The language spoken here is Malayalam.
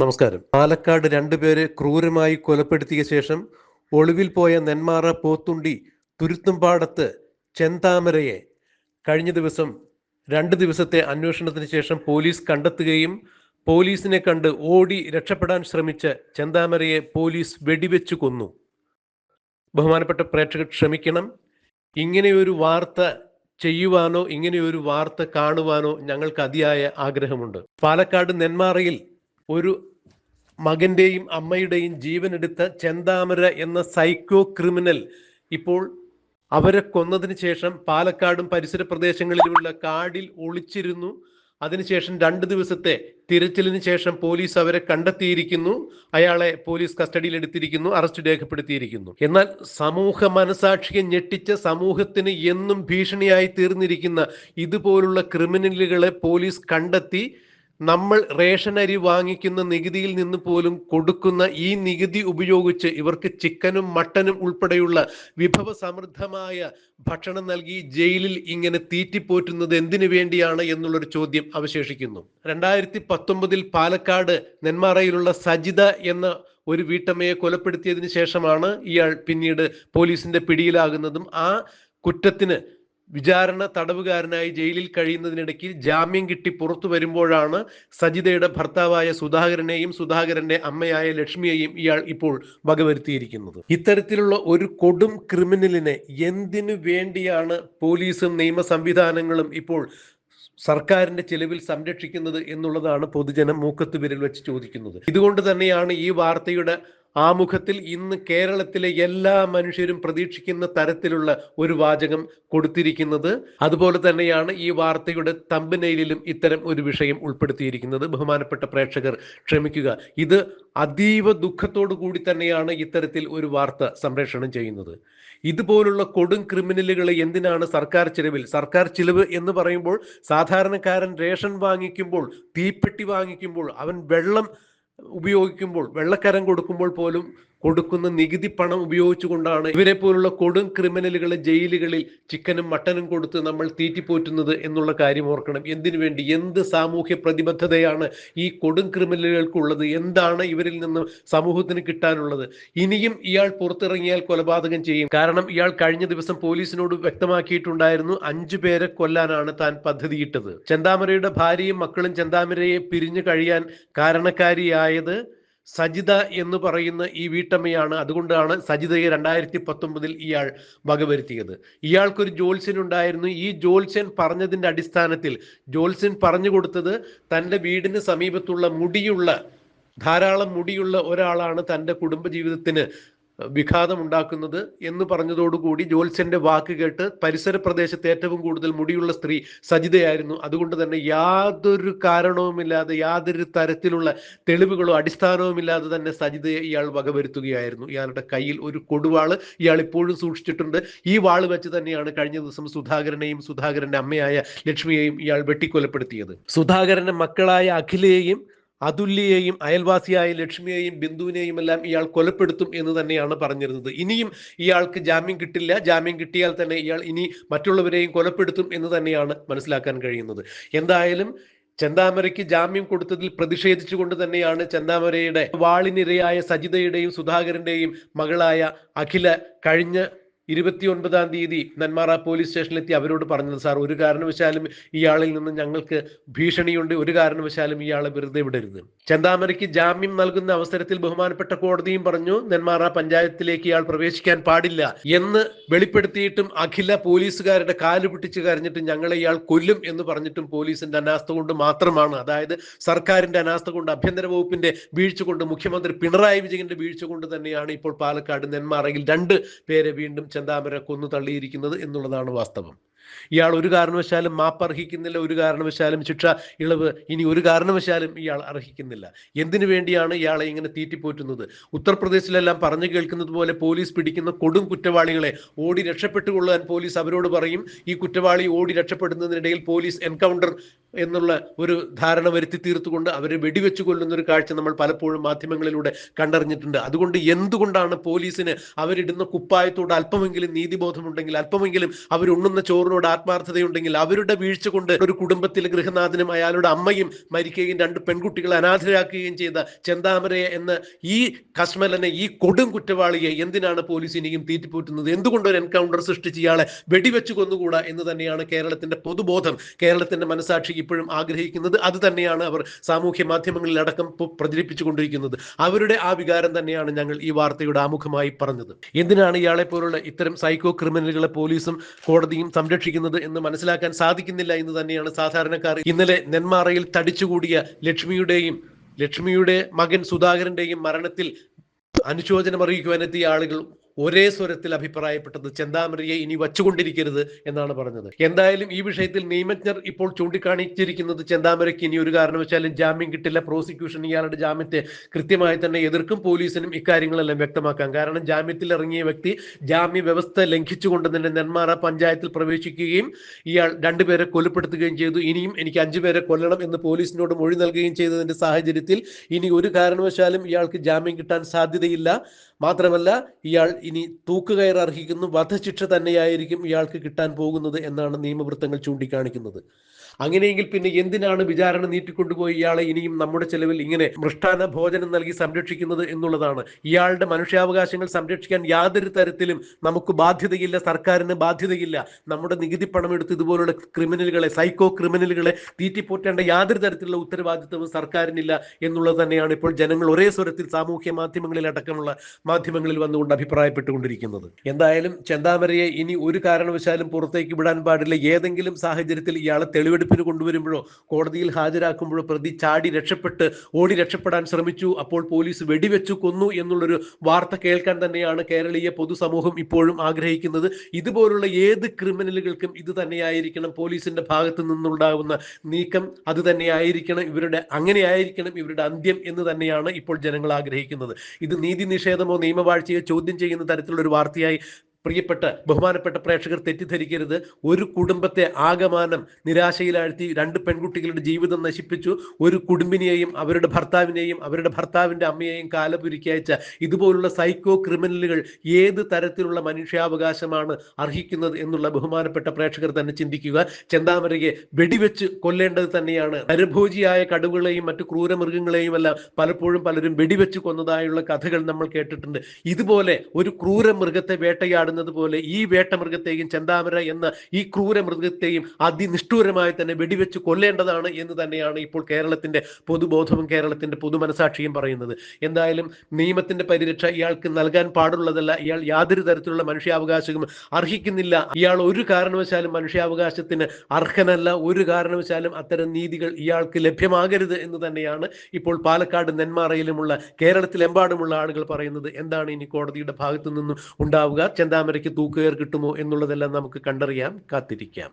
നമസ്കാരം. പാലക്കാട് രണ്ടുപേരെ ക്രൂരമായി കൊലപ്പെടുത്തിയ ശേഷം ഒളിവിൽ പോയ നെന്മാറ പോത്തുണ്ടി തുരുത്തുംപാടത്ത് ചെന്താമരയെ കഴിഞ്ഞ ദിവസം രണ്ട് ദിവസത്തെ അന്വേഷണത്തിന് ശേഷം പോലീസ് കണ്ടെത്തുകയും പോലീസിനെ കണ്ട് ഓടി രക്ഷപ്പെടാൻ ശ്രമിച്ച ചെന്താമരയെ പോലീസ് വെടിവെച്ചു കൊന്നു. ബഹുമാനപ്പെട്ട പ്രേക്ഷകർ ക്ഷമിക്കണം. ഇങ്ങനെയൊരു വാർത്ത ചെയ്യുവാനോ ഇങ്ങനെയൊരു വാർത്ത കാണുവാനോ ഞങ്ങൾക്ക് അതിയായ ആഗ്രഹമുണ്ട്. പാലക്കാട് നെന്മാറയിൽ ഒരു മകന്റെയും അമ്മയുടെയും ജീവനെടുത്ത ചെന്താമര എന്ന സൈക്കോ ക്രിമിനൽ ഇപ്പോൾ അവരെ കൊന്നതിന് ശേഷം പാലക്കാടും പരിസര പ്രദേശങ്ങളിലുമുള്ള കാടിൽ ഒളിച്ചിരുന്നു. അതിനുശേഷം രണ്ട് ദിവസത്തെ തിരച്ചിലിന് ശേഷം പോലീസ് അവരെ കണ്ടെത്തിയിരിക്കുന്നു. അയാളെ പോലീസ് കസ്റ്റഡിയിൽ എടുത്തിരിക്കുന്നു അറസ്റ്റ് രേഖപ്പെടുത്തിയിരിക്കുന്നു. എന്നാൽ സമൂഹ മനസാക്ഷിയെ ഞെട്ടിച്ച സമൂഹത്തിന് എന്നും ഭീഷണിയായി തീർന്നിരിക്കുന്ന ഇതുപോലുള്ള ക്രിമിനലുകളെ പോലീസ് കണ്ടെത്തി. നമ്മൾ റേഷൻ അരി വാങ്ങിക്കുന്ന നികുതിയിൽ നിന്ന് പോലും കൊടുക്കുന്ന ഈ നികുതി ഉപയോഗിച്ച് ഇവർക്ക് ചിക്കനും മട്ടനും ഉൾപ്പെടെയുള്ള വിഭവ സമൃദ്ധമായ ഭക്ഷണം നൽകി ജയിലിൽ ഇങ്ങനെ തീറ്റിപ്പോറ്റുന്നത് എന്തിനു വേണ്ടിയാണ് എന്നുള്ളൊരു ചോദ്യം അവശേഷിക്കുന്നു. രണ്ടായിരത്തി പത്തൊമ്പതിൽ പാലക്കാട് നെന്മാറയിലുള്ള സജിത എന്ന ഒരു വീട്ടമ്മയെ കൊലപ്പെടുത്തിയതിനു ശേഷമാണ് ഇയാൾ പിന്നീട് പോലീസിന്റെ പിടിയിലാകുന്നതും ആ കുറ്റത്തിന് വിചാരണ തടവുകാരനായി ജയിലിൽ കഴിയുന്നതിനിടയ്ക്ക് ജാമ്യം കിട്ടി പുറത്തു വരുമ്പോഴാണ് സജിതയുടെ ഭർത്താവായ സുധാകരനെയും സുധാകരന്റെ അമ്മയായ ലക്ഷ്മിയെയും ഇയാൾ ഇപ്പോൾ വകവരുത്തിയിരിക്കുന്നത്. ഇത്തരത്തിലുള്ള ഒരു കൊടും ക്രിമിനലിനെ എന്തിനു വേണ്ടിയാണ് പോലീസും നിയമ സംവിധാനങ്ങളും ഇപ്പോൾ സർക്കാരിന്റെ ചെലവിൽ സംരക്ഷിക്കുന്നത് എന്നുള്ളതാണ് പൊതുജനം മൂക്കത്ത് വിരൽ വെച്ച് ചോദിക്കുന്നത്. ഇതുകൊണ്ട് തന്നെയാണ് ഈ വാർത്തയുടെ ആമുഖത്തിൽ ഇന്ന് കേരളത്തിലെ എല്ലാ മനുഷ്യരും പ്രതീക്ഷിക്കുന്ന തരത്തിലുള്ള ഒരു വാചകം കൊടുത്തിരിക്കുന്നത്. അതുപോലെ തന്നെയാണ് ഈ വാർത്തയുടെ തമ്പനയിലും ഇത്തരം ഒരു വിഷയം ഉൾപ്പെടുത്തിയിരിക്കുന്നത്. ബഹുമാനപ്പെട്ട പ്രേക്ഷകർ ക്ഷമിക്കുക. ഇത് അതീവ ദുഃഖത്തോടു കൂടി തന്നെയാണ് ഇത്തരത്തിൽ ഒരു വാർത്ത സംപ്രേഷണം ചെയ്യുന്നത്. ഇതുപോലുള്ള കൊടും ക്രിമിനലുകളെ എന്തിനാണ് സർക്കാർ ചിലവിൽ? സർക്കാർ ചിലവ് എന്ന് പറയുമ്പോൾ സാധാരണക്കാരൻ റേഷൻ വാങ്ങിക്കുമ്പോൾ തീപ്പെട്ടി വാങ്ങിക്കുമ്പോൾ അവൻ വെള്ളം ഉപയോഗിക്കുമ്പോൾ വെള്ളക്കരം കൊടുക്കുമ്പോൾ പോലും കൊടുക്കുന്ന നികുതി പണം ഉപയോഗിച്ചുകൊണ്ടാണ് ഇവരെ പോലുള്ള കൊടും ക്രിമിനലുകളെ ജയിലുകളിൽ ചിക്കനും മട്ടനും കൊടുത്ത് നമ്മൾ തീറ്റിപ്പോറ്റുന്നത് എന്നുള്ള കാര്യം ഓർക്കണം. എന്തിനു വേണ്ടി? എന്ത് സാമൂഹ്യ പ്രതിബദ്ധതയാണ് ഈ കൊടും ക്രിമിനലുകൾക്കുള്ളത്? എന്താണ് ഇവരിൽ നിന്ന് സമൂഹത്തിന് കിട്ടാനുള്ളത്? ഇനിയും ഇയാൾ പുറത്തിറങ്ങിയാൽ കൊലപാതകം ചെയ്യും. കാരണം ഇയാൾ കഴിഞ്ഞ ദിവസം പോലീസിനോട് വ്യക്തമാക്കിയിട്ടുണ്ടായിരുന്നു അഞ്ചു പേരെ കൊല്ലാനാണ് താൻ പദ്ധതിയിട്ടത്. ചെന്താമരയുടെ ഭാര്യയും മക്കളും ചെന്താമരയെ പിരിഞ്ഞു കഴിയാൻ കാരണക്കാരിയായത് സജിത എന്ന് പറയുന്ന ഈ വീട്ടമ്മയാണ് അതുകൊണ്ടാണ് സജിതയെ രണ്ടായിരത്തി പത്തൊമ്പതിൽ ഇയാൾ വകവരുത്തിയത്. ഇയാൾക്കൊരു ഉണ്ടായിരുന്നു. ഈ ജോത്സ്യൻ പറഞ്ഞതിന്റെ അടിസ്ഥാനത്തിൽ ജോത്സ്യൻ പറഞ്ഞു കൊടുത്തത് തന്റെ വീടിന് സമീപത്തുള്ള മുടിയുള്ള ധാരാളം മുടിയുള്ള ഒരാളാണ് തന്റെ കുടുംബജീവിതത്തിന് വിഘാതം ഉണ്ടാക്കുന്നത് എന്ന് പറഞ്ഞതോടുകൂടി ജോത്സ്യന്റെ വാക്ക് കേട്ട് പരിസര പ്രദേശത്ത് ഏറ്റവും കൂടുതൽ മുടിയുള്ള സ്ത്രീ സജിതയായിരുന്നു. അതുകൊണ്ട് തന്നെ യാതൊരു കാരണവുമില്ലാതെ യാതൊരു തരത്തിലുള്ള തെളിവുകളോ അടിസ്ഥാനവുമില്ലാതെ തന്നെ സജിതയെ ഇയാൾ വകവരുത്തുകയായിരുന്നു. ഇയാളുടെ കയ്യിൽ ഒരു കൊടുവാൾ ഇയാൾ ഇപ്പോഴും സൂക്ഷിച്ചിട്ടുണ്ട്. ഈ വാൾ വെച്ച് തന്നെയാണ് കഴിഞ്ഞ ദിവസം സുധാകരനെയും സുധാകരന്റെ അമ്മയായ ലക്ഷ്മിയെയും ഇയാൾ വെട്ടിക്കൊലപ്പെടുത്തിയത്. സുധാകരന്റെ മക്കളായ അഖിലയെയും അതുല്യയെയും അയൽവാസിയായ ലക്ഷ്മിയെയും ബിന്ദുവിനെയും എല്ലാം ഇയാൾ കൊലപ്പെടുത്തും എന്ന് തന്നെയാണ് പറഞ്ഞിരുന്നത്. ഇനിയും ഇയാൾക്ക് ജാമ്യം കിട്ടില്ല. ജാമ്യം കിട്ടിയാൽ തന്നെ ഇയാൾ ഇനി മറ്റുള്ളവരെയും കൊലപ്പെടുത്തും എന്ന് തന്നെയാണ് മനസ്സിലാക്കാൻ കഴിയുന്നത്. എന്തായാലും ചെന്താമരയ്ക്ക് ജാമ്യം കൊടുത്തതിൽ പ്രതിഷേധിച്ചുകൊണ്ട് തന്നെയാണ് ചെന്താമരയുടെ വാളിനിരയായ സജിതയുടെയും സുധാകരന്റെയും മകളായ അഖില കഴിഞ്ഞ ഇരുപത്തി ഒൻപതാം തീയതി നന്മാറ പോലീസ് സ്റ്റേഷനിലെത്തി അവരോട് പറഞ്ഞത് സാർ ഒരു കാരണവശാലും ഇയാളിൽ നിന്ന് ഞങ്ങൾക്ക് ഭീഷണിയുണ്ട്. ഒരു കാരണവശാലും ഇയാളെ വെറുതെ വിടരുത്. ചന്ദാമരയ്ക്ക് ജാമ്യം നൽകുന്ന അവസരത്തിൽ ബഹുമാനപ്പെട്ട കോടതിയും പറഞ്ഞു നെന്മാറ പഞ്ചായത്തിലേക്ക് ഇയാൾ പ്രവേശിക്കാൻ പാടില്ല എന്ന് വെളിപ്പെടുത്തിയിട്ടും അഖില പോലീസുകാരുടെ കാൽ പിടിച്ച് കരഞ്ഞിട്ട് ഞങ്ങളെ ഇയാൾ കൊല്ലും എന്ന് പറഞ്ഞിട്ടും പോലീസിന്റെ അനാസ്ഥ കൊണ്ട് മാത്രമാണ്. അതായത് സർക്കാരിന്റെ അനാസ്ഥ കൊണ്ട് ആഭ്യന്തര വകുപ്പിന്റെ വീഴ്ച കൊണ്ട് മുഖ്യമന്ത്രി പിണറായി വിജയന്റെ വീഴ്ച കൊണ്ട് തന്നെയാണ് ഇപ്പോൾ പാലക്കാട് നെന്മാറയിൽ രണ്ട് പേരെ വീണ്ടും ചെന്താമര കൊന്നു തള്ളിയിരിക്കുന്നത് എന്നുള്ളതാണ് വാസ്തവം. ഇയാൾ ഒരു കാരണവശാലും മാപ്പ് അർഹിക്കുന്നില്ല ഒരു കാരണവശാലും ശിക്ഷ ഇളവ് ഇനി ഒരു കാരണവശാലും ഇയാൾ അർഹിക്കുന്നില്ല. എന്തിനു വേണ്ടിയാണ് ഇയാളെ ഇങ്ങനെ തീറ്റിപ്പോറ്റുന്നത്? ഉത്തർപ്രദേശിലെല്ലാം പറഞ്ഞു കേൾക്കുന്നത് പോലെ പോലീസ് പിടിക്കുന്ന കൊടും കുറ്റവാളികളെ ഓടി രക്ഷപ്പെട്ടുകൊള്ളാൻ പോലീസ് അവരോട് പറയും. ഈ കുറ്റവാളി ഓടി രക്ഷപ്പെടുന്നതിനിടയിൽ പോലീസ് എൻകൗണ്ടർ എന്നുള്ള ഒരു ധാരണ വരുത്തി തീർത്തുകൊണ്ട് അവരെ വെടിവെച്ച് കൊല്ലുന്ന ഒരു കാഴ്ച നമ്മൾ പലപ്പോഴും മാധ്യമങ്ങളിലൂടെ കണ്ടറിഞ്ഞിട്ടുണ്ട്. അതുകൊണ്ട് എന്തുകൊണ്ടാണ് പോലീസിന് അവരിടുന്ന കുപ്പായത്തോട് അല്പമെങ്കിലും നീതിബോധമുണ്ടെങ്കിൽ അല്പമെങ്കിലും അവരുണ്ണുന്ന ചോറിനോട് ആത്മാർത്ഥതയുണ്ടെങ്കിൽ അവരുടെ വീഴ്ച കൊണ്ട് ഒരു കുടുംബത്തിലെ ഗൃഹനാഥനും അയാളുടെ അമ്മയും മരിക്കുകയും രണ്ട് പെൺകുട്ടികളെ അനാഥരാക്കുകയും ചെയ്ത ചെന്താമരയെ എന്ന ഈ കസ്മലനെ ഈ കൊടും കുറ്റവാളിയെ എന്തിനാണ് പോലീസ് ഇനിയും തീറ്റിപ്പോറ്റുന്നത്? എന്തുകൊണ്ട് ഒരു എൻകൗണ്ടർ സൃഷ്ടിച്ച് ഇയാളെ വെടിവെച്ച് കൊന്നുകൂടാ എന്ന് തന്നെയാണ് കേരളത്തിന്റെ പൊതുബോധം. കേരളത്തിന്റെ മനസാക്ഷി ഇപ്പോഴും ആഗ്രഹിക്കുന്നത് അത് തന്നെയാണ് അവർ സാമൂഹ്യ മാധ്യമങ്ങളിൽ അടക്കം പ്രചരിപ്പിച്ചുകൊണ്ടിരിക്കുന്നത്. അവരുടെ ആ വികാരം തന്നെയാണ് ഞങ്ങൾ ഈ വാർത്തയുടെ ആമുഖമായി പറഞ്ഞത്. എന്തിനാണ് ഇയാളെ പോലുള്ള ഇത്തരം സൈക്കോ ക്രിമിനലുകളെ പോലീസും കോടതിയും സംരക്ഷിക്കുന്നത് എന്ന് മനസ്സിലാക്കാൻ സാധിക്കുന്നില്ല എന്ന് തന്നെയാണ് സാധാരണക്കാർ ഇന്നലെ നെന്മാറയിൽ തടിച്ചുകൂടിയ ലക്ഷ്മിയുടെയും ലക്ഷ്മിയുടെ മകൻ സുധാകരന്റെയും മരണത്തിൽ അനുശോചനം അറിയിക്കുവാനെത്തിയ ആളുകൾ ഒരേ സ്വരത്തിൽ അഭിപ്രായപ്പെട്ടത് ചെന്താമരിയെ ഇനി വച്ചുകൊണ്ടിരിക്കരുത് എന്നാണ് പറഞ്ഞത്. എന്തായാലും ഈ വിഷയത്തിൽ നിയമജ്ഞർ ഇപ്പോൾ ചൂണ്ടിക്കാണിച്ചിരിക്കുന്നത് ചെന്താമരയ്ക്ക് ഇനി ഒരു കാരണവശാലും ജാമ്യം കിട്ടില്ല. പ്രോസിക്യൂഷൻ ഇയാളുടെ ജാമ്യത്തെ കൃത്യമായി തന്നെ എതിർക്കും. പോലീസിനും ഇക്കാര്യങ്ങളെല്ലാം വ്യക്തമാക്കാം. കാരണം ജാമ്യത്തിൽ ഇറങ്ങിയ വ്യക്തി ജാമ്യ വ്യവസ്ഥ ലംഘിച്ചുകൊണ്ട് തന്നെ നെന്മാറ പഞ്ചായത്തിൽ പ്രവേശിക്കുകയും ഇയാൾ രണ്ടുപേരെ കൊലപ്പെടുത്തുകയും ചെയ്തു. ഇനിയും എനിക്ക് അഞ്ചുപേരെ കൊല്ലണം എന്ന് പോലീസിനോട് മൊഴി നൽകുകയും ചെയ്തതിന്റെ സാഹചര്യത്തിൽ ഇനി ഒരു കാരണവശാലും ഇയാൾക്ക് ജാമ്യം കിട്ടാൻ സാധ്യതയില്ല. മാത്രമല്ല ഇയാൾ ഇനി തൂക്കുകയർ അർഹിക്കുന്നു. വധശിക്ഷ തന്നെയായിരിക്കും ഇയാൾക്ക് കിട്ടാൻ പോകുന്നത് എന്നാണ് നിയമവൃത്തങ്ങൾ ചൂണ്ടിക്കാണിക്കുന്നത്. അങ്ങനെയെങ്കിൽ പിന്നെ എന്തിനാണ് വിചാരണ നീട്ടിക്കൊണ്ടുപോയി ഇയാളെ ഇനിയും നമ്മുടെ ചെലവിൽ ഇങ്ങനെ മൃഷ്ടാന ഭോജനം നൽകി സംരക്ഷിക്കുന്നത് എന്നുള്ളതാണ്? ഇയാളുടെ മനുഷ്യാവകാശങ്ങൾ സംരക്ഷിക്കാൻ യാതൊരു തരത്തിലും നമുക്ക് ബാധ്യതയില്ല സർക്കാരിന് ബാധ്യതയില്ല. നമ്മുടെ നികുതി പണം എടുത്ത് ഇതുപോലുള്ള ക്രിമിനലുകളെ സൈക്കോ ക്രിമിനലുകളെ തീറ്റിപ്പോറ്റേണ്ട യാതൊരു തരത്തിലുള്ള ഉത്തരവാദിത്വവും സർക്കാരിനില്ല എന്നുള്ളത് തന്നെയാണ് ഇപ്പോൾ ജനങ്ങൾ ഒരേ സ്വരത്തിൽ സാമൂഹ്യ മാധ്യമങ്ങളിൽ അടക്കമുള്ള മാധ്യമങ്ങളിൽ വന്നുകൊണ്ട് അഭിപ്രായപ്പെട്ടുകൊണ്ടിരിക്കുന്നത്. എന്തായാലും ചെന്താമരയെ ഇനി ഒരു കാരണവശാലും പുറത്തേക്ക് വിടാൻ പാടില്ല. ഏതെങ്കിലും സാഹചര്യത്തിൽ ഇയാളെ തെളിവെടുപ്പിന് കൊണ്ടുവരുമ്പോഴോ കോടതിയിൽ ഹാജരാക്കുമ്പോഴോ പ്രതി ചാടി രക്ഷപ്പെട്ട് ഓടി രക്ഷപ്പെടാൻ ശ്രമിച്ചു. അപ്പോൾ പോലീസ് വെടിവെച്ചു കൊന്നു എന്നുള്ളൊരു വാർത്ത കേൾക്കാൻ തന്നെയാണ് കേരളീയ പൊതുസമൂഹം ഇപ്പോഴും ആഗ്രഹിക്കുന്നത്. ഇതുപോലുള്ള ഏത് ക്രിമിനലുകൾക്കും ഇത് തന്നെയായിരിക്കണം. പോലീസിന്റെ ഭാഗത്ത് നിന്നുണ്ടാകുന്ന നീക്കം അത് തന്നെയായിരിക്കണം. ഇവരുടെ അങ്ങനെയായിരിക്കണം ഇവരുടെ അന്ത്യം എന്ന് തന്നെയാണ് ഇപ്പോൾ ജനങ്ങൾ ആഗ്രഹിക്കുന്നത്. ഇത് നീതി നിഷേധമോ നിയമവാഴ്ചയോ ചോദ്യം ചെയ്യുന്ന തരത്തിലുള്ള ഒരു വാർത്തയായി പ്രിയപ്പെട്ട ബഹുമാനപ്പെട്ട പ്രേക്ഷകർ തെറ്റിദ്ധരിക്കരുത്. ഒരു കുടുംബത്തെ ആകമാനം നിരാശയിലാഴ്ത്തി രണ്ട് പെൺകുട്ടികളുടെ ജീവിതം നശിപ്പിച്ചു. ഒരു കുടുംബിനെയും അവരുടെ ഭർത്താവിനെയും അവരുടെ ഭർത്താവിന്റെ അമ്മയെയും കാലപുരുക്കി അയച്ച ഇതുപോലുള്ള സൈക്കോ ക്രിമിനലുകൾ ഏത് തരത്തിലുള്ള മനുഷ്യാവകാശമാണ് അർഹിക്കുന്നത് എന്നുള്ള ബഹുമാനപ്പെട്ട പ്രേക്ഷകർ തന്നെ ചിന്തിക്കുക. ചെന്താമരയെ വെടിവെച്ച് കൊല്ലേണ്ടത് തന്നെയാണ്. നരഭോജിയായ കടുവകളെയും മറ്റു ക്രൂരമൃഗങ്ങളെയും എല്ലാം പലപ്പോഴും പലരും വെടിവെച്ച് കൊന്നതായുള്ള കഥകൾ നമ്മൾ കേട്ടിട്ടുണ്ട്. ഇതുപോലെ ഒരു ക്രൂര മൃഗത്തെ വേട്ടയാടുന്നത് പോലെ ഈ വേട്ടമൃഗത്തെയും ചെന്താമര എന്ന ഈ ക്രൂര മൃഗത്തെയും അതിനിഷ്ഠൂരമായി തന്നെ വെടിവെച്ച് കൊല്ലേണ്ടതാണ് എന്ന് തന്നെയാണ് ഇപ്പോൾ കേരളത്തിന്റെ പൊതുബോധവും കേരളത്തിന്റെ പൊതുമനസാക്ഷിയും പറയുന്നത്. എന്തായാലും നിയമത്തിന്റെ പരിരക്ഷ ഇയാൾക്ക് നൽകാൻ പാടുള്ളതല്ല. ഇയാൾ യാതൊരു തരത്തിലുള്ള മനുഷ്യാവകാശവും അർഹിക്കുന്നില്ല. ഇയാൾ ഒരു കാരണവശാലും മനുഷ്യാവകാശത്തിന് അർഹനല്ല. ഒരു കാരണവശാലും അത്തരം നീതികൾ ഇയാൾക്ക് ലഭ്യമാകരുത് എന്ന് തന്നെയാണ് ഇപ്പോൾ പാലക്കാട് നെന്മാറയിലുമുള്ള കേരളത്തിലെമ്പാടുമുള്ള ആളുകൾ പറയുന്നത്. എന്താണ് ഇനി കോടതിയുടെ ഭാഗത്തു നിന്നും ഉണ്ടാവുക? ചെന്താമരയ്ക്ക് തൂക്കുകയർ കിട്ടുമോ എന്നുള്ളതെല്ലാം നമുക്ക് കണ്ടറിയാം കാത്തിരിക്കാം.